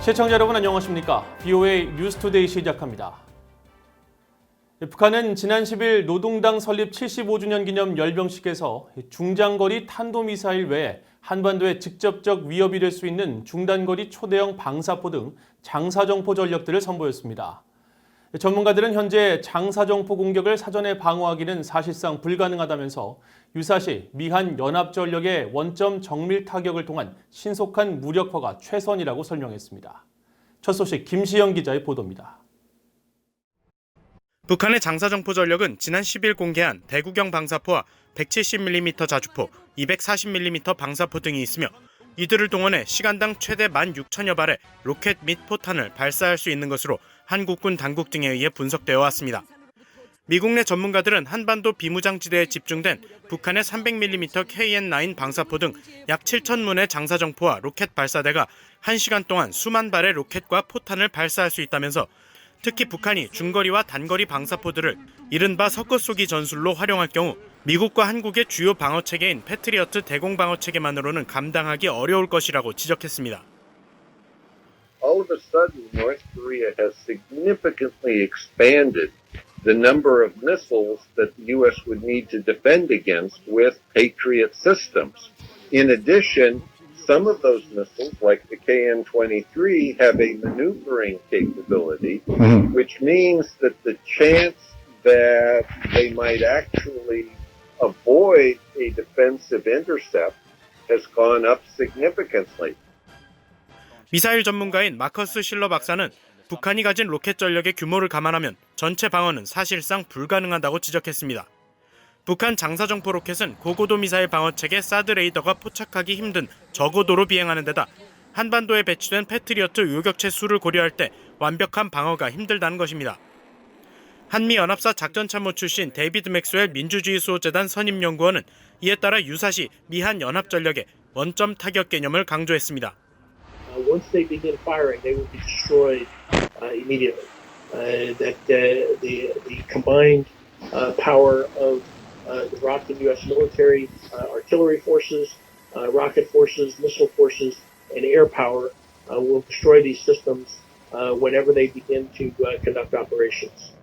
시청자 여러분 안녕하십니까? BOA 뉴스투데이 시작합니다. 북한은 지난 10일 노동당 설립 75주년 기념 열병식에서 중장거리 탄도미사일 외에 한반도에 직접적 위협이 될 수 있는 중단거리 초대형 방사포 등 장사정포 전력들을 선보였습니다. 전문가들은 현재 장사정포 공격을 사전에 방어하기는 사실상 불가능하다면서 유사시 미한 연합 전력의 원점 정밀 타격을 통한 신속한 무력화가 최선이라고 설명했습니다. 첫 소식 김시영 기자의 보도입니다. 북한의 장사정포 전력은 지난 10일 공개한 대구경 방사포와 170mm 자주포, 240mm 방사포 등이 있으며 이들을 동원해 시간당 최대 16,000여 발의 로켓 및 포탄을 발사할 수 있는 것으로 한국군 당국 등에 의해 분석되어 왔습니다. 미국 내 전문가들은 한반도 비무장지대에 집중된 북한의 300mm KN-9 방사포 등 약 7,000문의 장사정포와 로켓 발사대가 1시간 동안 수만 발의 로켓과 포탄을 발사할 수 있다면서 특히 북한이 중거리와 단거리 방사포들을 이른바 섞어 쏘기 전술로 활용할 경우 미국과 한국의 주요 방어 체계인 패트리어트 대공 방어 체계만으로는 감당하기 어려울 것이라고 지적했습니다. all of a sudden North Korea has significantly expanded the number of missiles that the U.S. would need to defend against with Patriot systems. In addition, some of those missiles, like the KN-23, have a maneuvering capability, which means that the chance that they might actually avoid a defensive intercept has gone up significantly. 미사일 전문가인 마커스 실러 박사는 북한이 가진 로켓 전력의 규모를 감안하면 전체 방어는 사실상 불가능하다고 지적했습니다. 북한 장사정포 로켓은 고고도 미사일 방어 체계 사드 레이더가 포착하기 힘든 저고도로 비행하는 데다 한반도에 배치된 패트리어트 요격체 수를 고려할 때 완벽한 방어가 힘들다는 것입니다. 한미 연합사 작전참모 출신 데이비드 맥스웰 민주주의 수호재단 선임 연구원은 이에 따라 유사시 미한 연합전력의 원점 타격 개념을 강조했습니다. uh, once they begin firing, they will be destroyed uh, immediately. Uh, that uh, the the combined uh, power of uh, the Iraqi U.S. military, uh, artillery forces, uh, rocket forces, missile forces, and air power uh, will destroy these systems uh, whenever they begin to uh, conduct operations.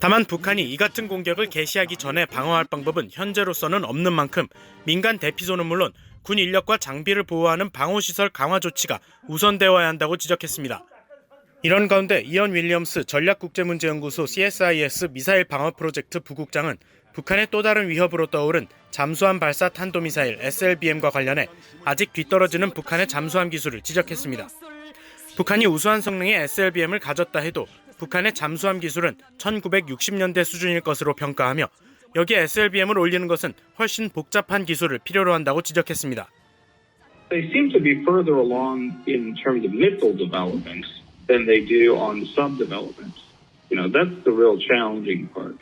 다만 북한이 이 같은 공격을 개시하기 전에 방어할 방법은 현재로서는 없는 만큼 민간 대피소는 물론 군 인력과 장비를 보호하는 방호시설 강화 조치가 우선되어야 한다고 지적했습니다. 이런 가운데 이언 윌리엄스 전략국제문제연구소 CSIS 미사일 방어 프로젝트 부국장은 북한의 또 다른 위협으로 떠오른 잠수함 발사 탄도미사일 SLBM과 관련해 아직 뒤떨어지는 북한의 잠수함 기술을 지적했습니다. 북한이 우수한 성능의 SLBM을 가졌다 해도 북한의 잠수함 기술은 1960년대 수준일 것으로 평가하며 여기에 SLBM을 올리는 것은 훨씬 복잡한 기술을 필요로 한다고 지적했습니다. They seem to be further along in terms of missile development than they do on sub development. You know, that's the real challenging part.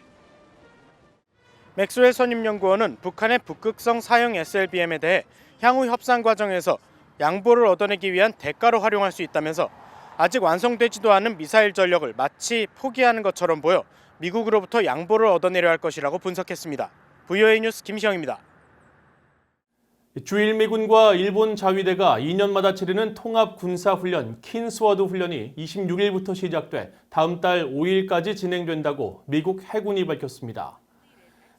맥스웰 선임 연구원은 북한의 북극성 사형 SLBM에 대해 향후 협상 과정에서 양보를 얻어내기 위한 대가로 활용할 수 있다면서 아직 완성되지도 않은 미사일 전력을 마치 포기하는 것처럼 보여 미국으로부터 양보를 얻어내려 할 것이라고 분석했습니다. VOA 뉴스 김시영입니다. 주일 미군과 일본 자위대가 2년마다 치르는 통합 군사 훈련 킨스워드 훈련이 26일부터 시작돼 다음 달 5일까지 진행된다고 미국 해군이 밝혔습니다.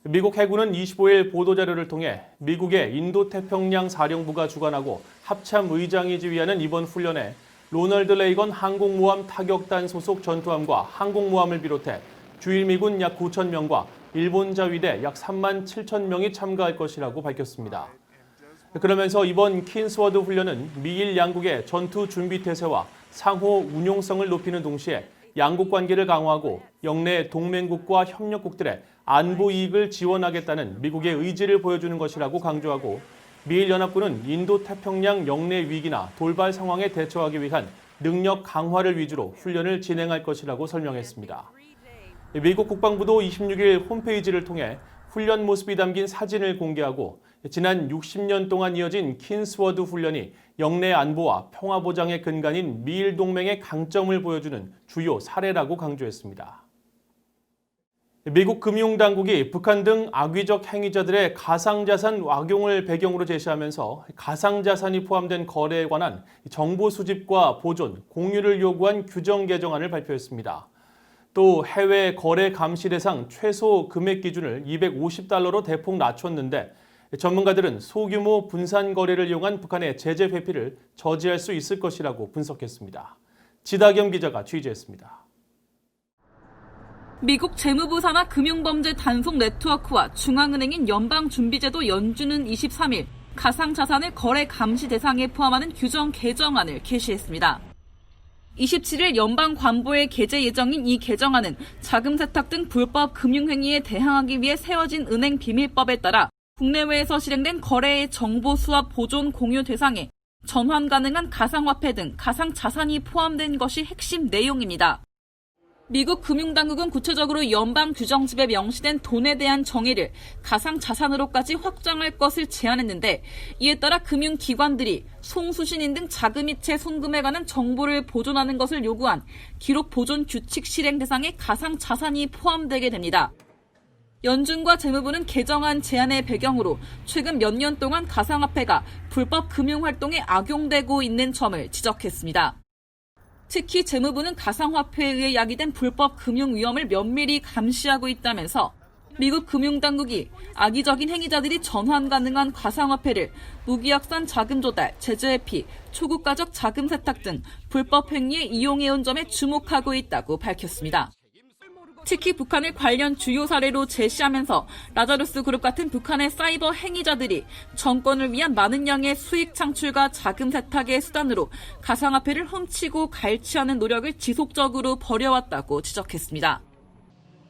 미국 해군은 25일 보도자료를 통해 미국의 인도태평양 사령부가 주관하고 합참 의장이 지휘하는 이번 훈련에 로널드 레이건 항공모함 타격단 소속 전투함과 항공모함을 비롯해 주일 미군 약 9천 명과 일본 자위대 약 3만 7천 명이 참가할 것이라고 밝혔습니다. 그러면서 이번 킨스워드 훈련은 미일 양국의 전투 준비 태세와 상호 운용성을 높이는 동시에 양국 관계를 강화하고 영내 동맹국과 협력국들의 안보 이익을 지원하겠다는 미국의 의지를 보여주는 것이라고 강조하고 미일 연합군은 인도 태평양 영내 위기나 돌발 상황에 대처하기 위한 능력 강화를 위주로 훈련을 진행할 것이라고 설명했습니다. 미국 국방부도 26일 홈페이지를 통해 훈련 모습이 담긴 사진을 공개하고 지난 60년 동안 이어진 킨스워드 훈련이 영내 안보와 평화 보장의 근간인 미일 동맹의 강점을 보여주는 주요 사례라고 강조했습니다. 미국 금융당국이 북한 등 악의적 행위자들의 가상자산 악용을 배경으로 제시하면서 가상자산이 포함된 거래에 관한 정보 수집과 보존, 공유를 요구한 규정 개정안을 발표했습니다. 또 해외 거래 감시 대상 최소 금액 기준을 250달러로 대폭 낮췄는데 전문가들은 소규모 분산 거래를 이용한 북한의 제재 회피를 저지할 수 있을 것이라고 분석했습니다. 지다겸 기자가 취재했습니다. 미국 재무부 산하 금융범죄 단속 네트워크와 중앙은행인 연방준비제도 연준은 23일 가상자산을 거래 감시 대상에 포함하는 규정 개정안을 게시했습니다. 27일 연방 관보에 게재 예정인 이 개정안은 자금 세탁 등 불법 금융 행위에 대항하기 위해 세워진 은행 비밀법에 따라 국내외에서 실행된 거래의 정보 수합 보존 공유 대상에 전환 가능한 가상화폐 등 가상자산이 포함된 것이 핵심 내용입니다. 미국 금융당국은 구체적으로 연방 규정집에 명시된 돈에 대한 정의를 가상 자산으로까지 확장할 것을 제안했는데 이에 따라 금융기관들이 송수신인 등 자금이체 송금에 관한 정보를 보존하는 것을 요구한 기록 보존 규칙 실행 대상에 가상 자산이 포함되게 됩니다. 연준과 재무부는 개정안 제안의 배경으로 최근 몇 년 동안 가상화폐가 불법 금융 활동에 악용되고 있는 점을 지적했습니다. 특히 재무부는 가상화폐에 의해 야기된 불법 금융 위험을 면밀히 감시하고 있다면서 미국 금융당국이 악의적인 행위자들이 전환 가능한 가상화폐를 무기약산 자금 조달, 제재 회피, 초국가적 자금 세탁 등 불법 행위에 이용해온 점에 주목하고 있다고 밝혔습니다. 특히 북한을 관련 주요 사례로 제시하면서 라자루스 그룹 같은 북한의 사이버 행위자들이 정권을 위한 많은 양의 수익 창출과 자금 세탁의 수단으로 가상화폐를 훔치고 갈취하는 노력을 지속적으로 벌여왔다고 지적했습니다.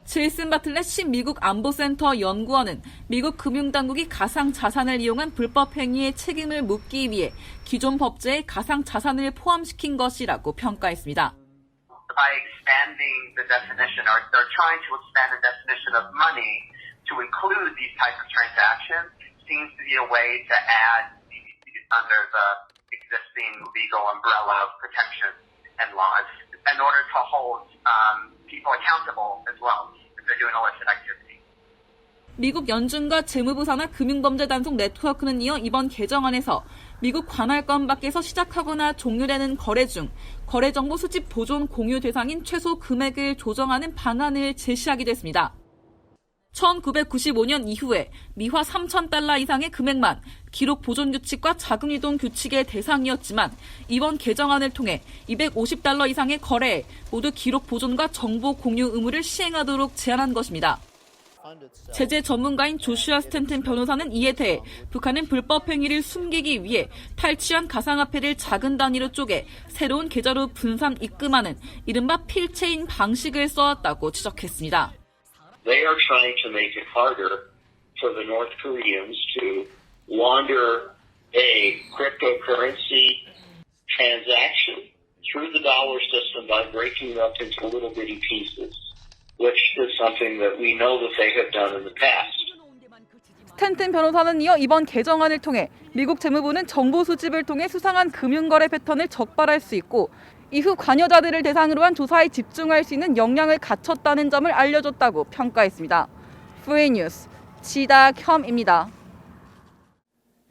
제이슨 바틀렛 신미국 안보센터 연구원은 미국 금융당국이 가상 자산을 이용한 불법 행위의 책임을 묻기 위해 기존 법제에 가상 자산을 포함시킨 것이라고 평가했습니다. by expanding the definition, or they're trying to expand the definition of money to include these types of transactions, seems to be a way to add CBDCs under the existing legal umbrella of protection and laws in order to hold um, people accountable as well if they're doing illicit activity. 미국 연준과 재무부 산하 금융범죄 단속 네트워크는 이어 이번 개정안에서 미국 관할권 밖에서 시작하거나 종료되는 거래 중 거래 정보 수집 보존 공유 대상인 최소 금액을 조정하는 방안을 제시하기도 했습니다. 1995년 이후에 미화 3,000달러 이상의 금액만 기록 보존 규칙과 자금 이동 규칙의 대상이었지만 이번 개정안을 통해 250달러 이상의 거래에 모두 기록 보존과 정보 공유 의무를 시행하도록 제안한 것입니다. 제재 전문가인 조슈아 스탠튼 변호사는 이에 대해 북한은 불법 행위를 숨기기 위해 탈취한 가상화폐를 작은 단위로 쪼개 새로운 계좌로 분산 입금하는 이른바 필체인 방식을 써왔다고 지적했습니다. Which is something that we know that they have done in the past. 스탠튼 변호사는 이어 이번 개정안을 통해 미국 재무부는 정보 수집을 통해 수상한 금융거래 패턴을 적발할 수 있고 이후 관여자들을 대상으로 한 조사에 집중할 수 있는 역량을 갖췄다는 점을 알려줬다고 평가했습니다. 프레이뉴스 지다켬입니다.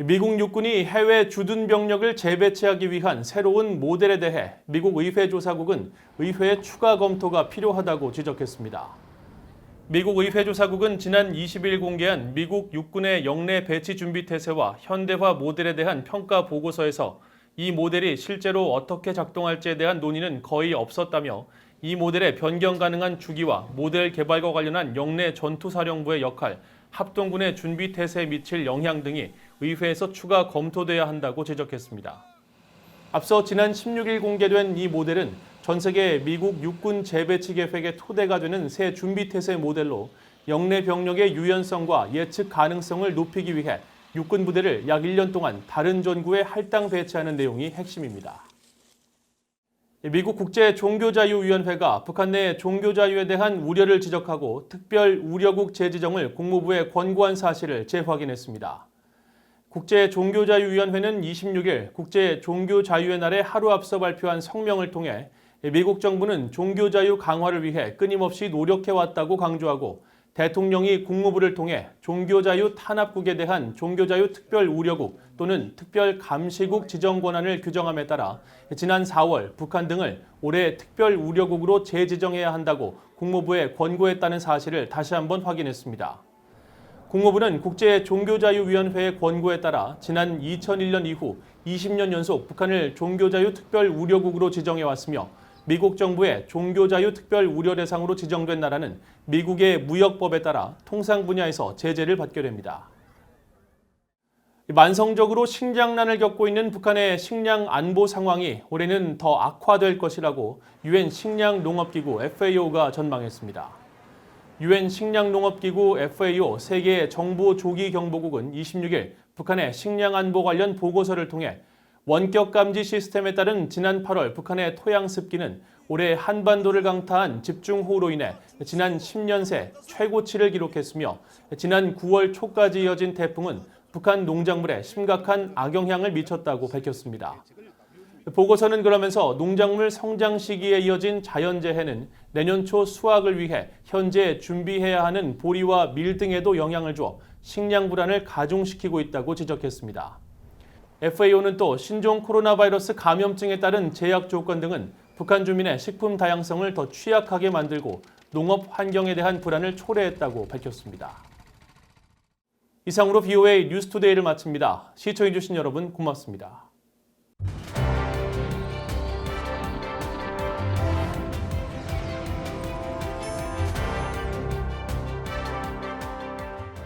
미국 육군이 해외 주둔 병력을 재배치하기 위한 새로운 모델에 대해 미국 의회 조사국은 의회 추가 검토가 필요하다고 지적했습니다. 미국 의회 조사국은 지난 20일 공개한 미국 육군의 영내 배치 준비 태세와 현대화 모델에 대한 평가 보고서에서 이 모델이 실제로 어떻게 작동할지에 대한 논의는 거의 없었다며 이 모델의 변경 가능한 주기와 모델 개발과 관련한 영내 전투사령부의 역할, 합동군의 준비 태세에 미칠 영향 등이 의회에서 추가 검토돼야 한다고 지적했습니다. 앞서 지난 16일 공개된 이 모델은 전 세계 미국 육군 재배치 계획의 토대가 되는 새 준비 태세 모델로 영내 병력의 유연성과 예측 가능성을 높이기 위해 육군 부대를 약 1년 동안 다른 전구에 할당 배치하는 내용이 핵심입니다. 미국 국제 종교자유위원회가 북한 내 종교자유에 대한 우려를 지적하고 특별 우려국 재지정을 국무부에 권고한 사실을 재확인했습니다. 국제 종교자유위원회는 26일 국제 종교자유의 날에 하루 앞서 발표한 성명을 통해 미국 정부는 종교 자유 강화를 위해 끊임없이 노력해왔다고 강조하고 대통령이 국무부를 통해 종교자유 탄압국에 대한 종교자유 특별 우려국 또는 특별 감시국 지정 권한을 규정함에 따라 지난 4월 북한 등을 올해 특별 우려국으로 재지정해야 한다고 국무부에 권고했다는 사실을 다시 한번 확인했습니다. 국무부는 국제 종교자유위원회의 권고에 따라 지난 2001년 이후 20년 연속 북한을 종교자유 특별 우려국으로 지정해 왔으며 미국 정부의 종교자유 특별 우려 대상으로 지정된 나라는 미국의 무역법에 따라 통상 분야에서 제재를 받게 됩니다. 만성적으로 식량난을 겪고 있는 북한의 식량 안보 상황이 올해는 더 악화될 것이라고 유엔 식량농업기구 FAO가 전망했습니다. 유엔 식량농업기구 FAO 세계 정부 조기 경보국은 26일 북한의 식량 안보 관련 보고서를 통해 원격 감지 시스템에 따른 지난 8월 북한의 토양 습기는 올해 한반도를 강타한 집중호우로 인해 지난 10년 새 최고치를 기록했으며 지난 9월 초까지 이어진 태풍은 북한 농작물에 심각한 악영향을 미쳤다고 밝혔습니다. 보고서는 그러면서 농작물 성장 시기에 이어진 자연재해는 내년 초 수확을 위해 현재 준비해야 하는 보리와 밀 등에도 영향을 주어 식량 불안을 가중시키고 있다고 지적했습니다. FAO는 또 신종 코로나 바이러스 감염증에 따른 제약 조건 등은 북한 주민의 식품 다양성을 더 취약하게 만들고 농업 환경에 대한 불안을 초래했다고 밝혔습니다. 이상으로 BOA 뉴스투데이를 마칩니다. 시청해주신 여러분 고맙습니다.